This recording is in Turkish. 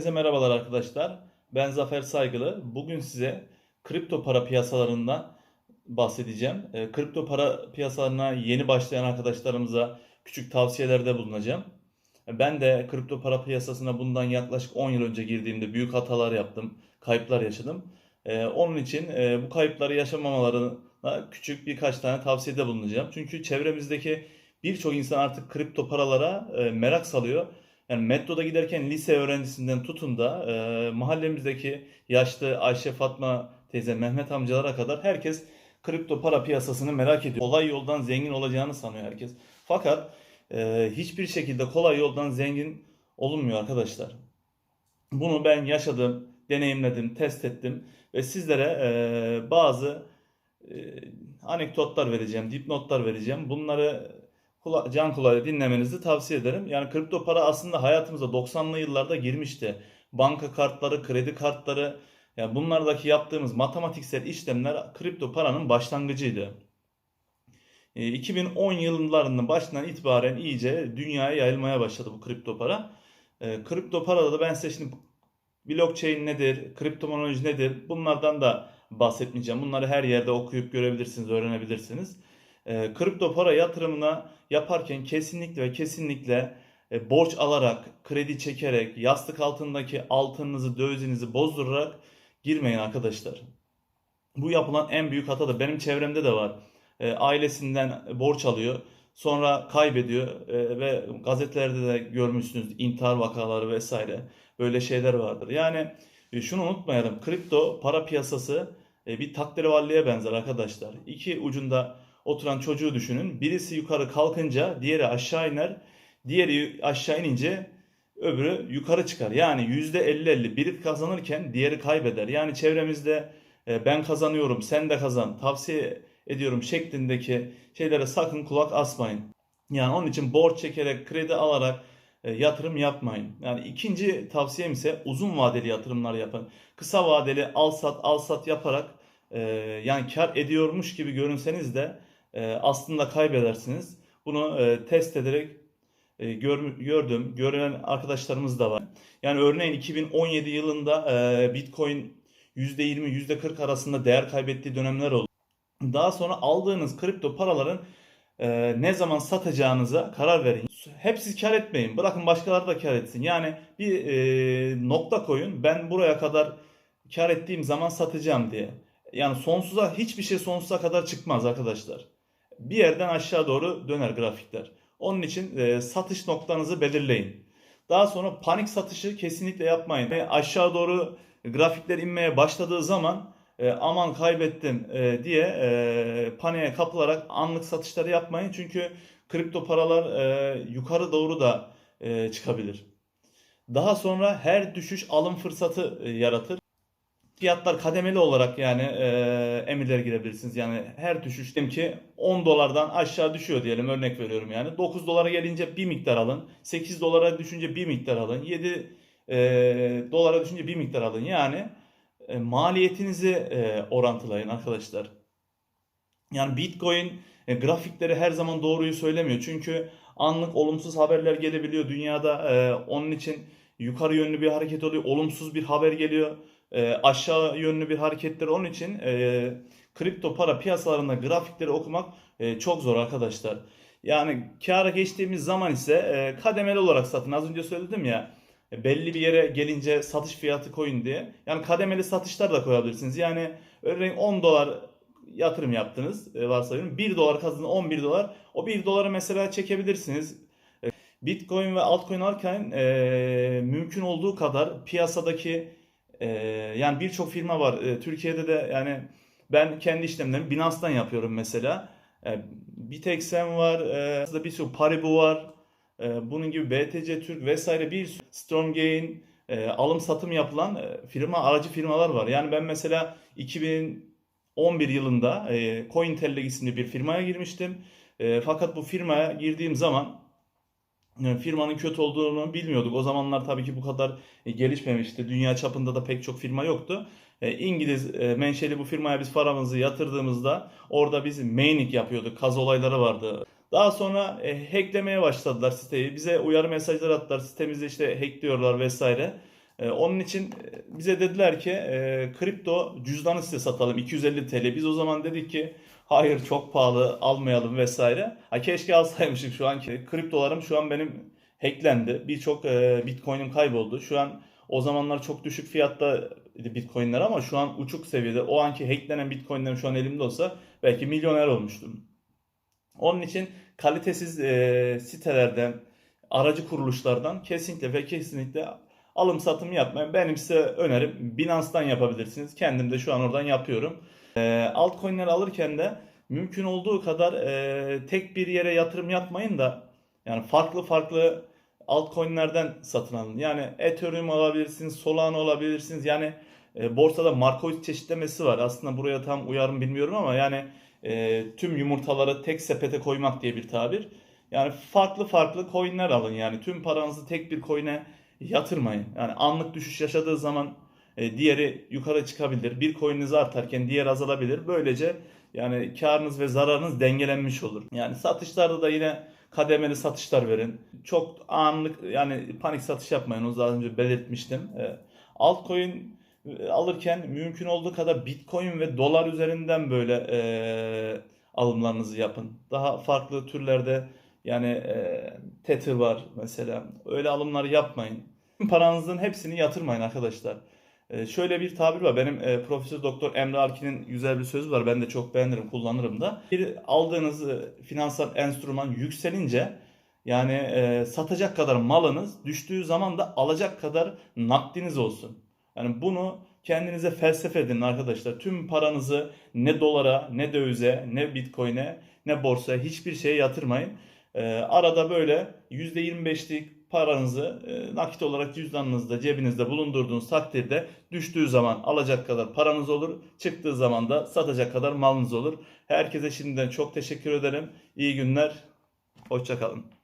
Herkese merhabalar arkadaşlar. Ben Zafer Saygılı. Bugün size kripto para piyasalarından bahsedeceğim. E, Kripto para piyasalarına yeni başlayan arkadaşlarımıza küçük tavsiyelerde bulunacağım. Ben de kripto para piyasasına bundan yaklaşık 10 yıl önce girdiğimde büyük hatalar yaptım, kayıplar yaşadım. E, Onun için e, bu kayıpları yaşamamalarına küçük birkaç tane tavsiyede bulunacağım. Çünkü çevremizdeki birçok insan artık kripto paralara e, merak salıyor. Yani metroda giderken lise öğrencisinden tutun da e, mahallemizdeki yaşlı Ayşe Fatma teyze Mehmet amcalara kadar herkes kripto para piyasasını merak ediyor. Kolay yoldan zengin olacağını sanıyor herkes. Fakat e, hiçbir şekilde kolay yoldan zengin olunmuyor arkadaşlar. Bunu ben yaşadım, deneyimledim, test ettim ve sizlere e, bazı e, anekdotlar vereceğim, dipnotlar vereceğim. Bunları can kulağıyla dinlemenizi tavsiye ederim. Yani kripto para aslında hayatımıza 90'lı yıllarda girmişti. Banka kartları, kredi kartları, yani bunlardaki yaptığımız matematiksel işlemler kripto paranın başlangıcıydı. E, 2010 yıllarının başından itibaren iyice dünyaya yayılmaya başladı bu kripto para. E, kripto parada da ben size şimdi blockchain nedir, kriptomonoloji nedir bunlardan da bahsetmeyeceğim. Bunları her yerde okuyup görebilirsiniz, öğrenebilirsiniz. E, kripto para yatırımına yaparken kesinlikle ve kesinlikle e, borç alarak, kredi çekerek, yastık altındaki altınınızı, dövizinizi bozdurarak girmeyin arkadaşlar. Bu yapılan en büyük hata da benim çevremde de var. E, ailesinden borç alıyor, sonra kaybediyor e, ve gazetelerde de görmüşsünüz intihar vakaları vesaire böyle şeyler vardır. Yani e, şunu unutmayalım. Kripto para piyasası e, bir taklitvalliye benzer arkadaşlar. İki ucunda oturan çocuğu düşünün. Birisi yukarı kalkınca diğeri aşağı iner. Diğeri aşağı inince öbürü yukarı çıkar. Yani %50-50 biri kazanırken diğeri kaybeder. Yani çevremizde e, ben kazanıyorum sen de kazan tavsiye ediyorum şeklindeki şeylere sakın kulak asmayın. Yani onun için borç çekerek kredi alarak e, yatırım yapmayın. Yani ikinci tavsiyem ise uzun vadeli yatırımlar yapın. Kısa vadeli al sat al sat yaparak e, yani kar ediyormuş gibi görünseniz de e, aslında kaybedersiniz. Bunu e, test ederek e, gör, gördüm, gören arkadaşlarımız da var. Yani örneğin 2017 yılında e, Bitcoin %20, %40 arasında değer kaybettiği dönemler oldu. Daha sonra aldığınız kripto paraların e, ne zaman satacağınıza karar verin. Hep siz kar etmeyin. Bırakın başkaları da kar etsin. Yani bir e, nokta koyun. Ben buraya kadar kar ettiğim zaman satacağım diye. Yani sonsuza hiçbir şey sonsuza kadar çıkmaz arkadaşlar. Bir yerden aşağı doğru döner grafikler. Onun için e, satış noktanızı belirleyin. Daha sonra panik satışı kesinlikle yapmayın. E, aşağı doğru grafikler inmeye başladığı zaman e, aman kaybettim e, diye e, paniğe kapılarak anlık satışları yapmayın. Çünkü kripto paralar e, yukarı doğru da e, çıkabilir. Daha sonra her düşüş alım fırsatı e, yaratır. Fiyatlar kademeli olarak yani e, emirlere girebilirsiniz. Yani her düşüş diyelim ki 10 dolardan aşağı düşüyor diyelim örnek veriyorum yani. 9 dolara gelince bir miktar alın. 8 dolara düşünce bir miktar alın. 7 e, dolara düşünce bir miktar alın. Yani e, maliyetinizi e, orantılayın arkadaşlar. Yani Bitcoin e, grafikleri her zaman doğruyu söylemiyor. Çünkü anlık olumsuz haberler gelebiliyor dünyada. E, onun için yukarı yönlü bir hareket oluyor. Olumsuz bir haber geliyor. E, aşağı yönlü bir hareketler. Onun için e, kripto para piyasalarında grafikleri okumak e, çok zor arkadaşlar. Yani kâra geçtiğimiz zaman ise e, kademeli olarak satın. Az önce söyledim ya e, belli bir yere gelince satış fiyatı koyun diye. Yani kademeli satışlar da koyabilirsiniz. Yani örneğin 10 dolar yatırım yaptınız e, varsayıyorum. 1 dolar kazandın 11 dolar. O 1 doları mesela çekebilirsiniz. E, Bitcoin ve altcoin alırken e, mümkün olduğu kadar piyasadaki e, yani birçok firma var. E, Türkiye'de de yani ben kendi işlemlerimi Binance'dan yapıyorum mesela. E, Bitexen var, e, bir sürü Paribu var. E, bunun gibi BTC Türk vesaire bir sürü Stronggain e, alım satım yapılan e, firma aracı firmalar var. Yani ben mesela 2011 yılında e, Cointellig isimli bir firmaya girmiştim. E, fakat bu firmaya girdiğim zaman firmanın kötü olduğunu bilmiyorduk. O zamanlar tabii ki bu kadar e, gelişmemişti. Dünya çapında da pek çok firma yoktu. E, İngiliz e, menşeli bu firmaya biz paramızı yatırdığımızda orada biz mining yapıyorduk. Kaz olayları vardı. Daha sonra e, hacklemeye başladılar siteyi. Bize uyarı mesajları attılar. Sitemizde işte hackliyorlar vesaire. E, onun için e, bize dediler ki e, kripto cüzdanı size satalım 250 TL. Biz o zaman dedik ki hayır çok pahalı almayalım vesaire. Ha, keşke alsaymışım şu anki. Kriptolarım şu an benim hacklendi. Birçok e, bitcoin'im kayboldu. Şu an o zamanlar çok düşük fiyatta bitcoin'ler ama şu an uçuk seviyede. O anki hacklenen bitcoin'lerim şu an elimde olsa belki milyoner olmuştum. Onun için kalitesiz e, sitelerden, aracı kuruluşlardan kesinlikle ve kesinlikle alım satım yapmayın. Benim size önerim Binance'dan yapabilirsiniz. Kendim de şu an oradan yapıyorum. E, altcoin'leri alırken de mümkün olduğu kadar e, tek bir yere yatırım yapmayın da yani farklı farklı altcoin'lerden satın alın. Yani Ethereum alabilirsiniz, Solana alabilirsiniz. Yani e, borsada Markowitz çeşitlemesi var. Aslında buraya tam uyarım bilmiyorum ama yani e, tüm yumurtaları tek sepete koymak diye bir tabir. Yani farklı farklı coin'ler alın. Yani tüm paranızı tek bir coin'e yatırmayın. Yani anlık düşüş yaşadığı zaman e, diğeri yukarı çıkabilir. Bir coin'iniz artarken diğer azalabilir. Böylece yani karınız ve zararınız dengelenmiş olur. Yani satışlarda da yine kademeli satışlar verin. Çok anlık yani panik satış yapmayın. Onu daha önce belirtmiştim. E, altcoin e, alırken mümkün olduğu kadar Bitcoin ve dolar üzerinden böyle e, alımlarınızı yapın. Daha farklı türlerde yani e, Tether var mesela. Öyle alımlar yapmayın. Paranızın hepsini yatırmayın arkadaşlar. E, şöyle bir tabir var. Benim e, Profesör Doktor Emre Arkin'in güzel bir sözü var. Ben de çok beğenirim, kullanırım da. Bir aldığınız e, finansal enstrüman yükselince yani e, satacak kadar malınız düştüğü zaman da alacak kadar nakdiniz olsun. Yani bunu kendinize felsefe edin arkadaşlar. Tüm paranızı ne dolara, ne dövize, ne bitcoin'e, ne borsaya hiçbir şeye yatırmayın. Ee, arada böyle %25'lik paranızı e, nakit olarak cüzdanınızda, cebinizde bulundurduğunuz takdirde düştüğü zaman alacak kadar paranız olur. Çıktığı zaman da satacak kadar malınız olur. Herkese şimdiden çok teşekkür ederim. İyi günler. Hoşçakalın.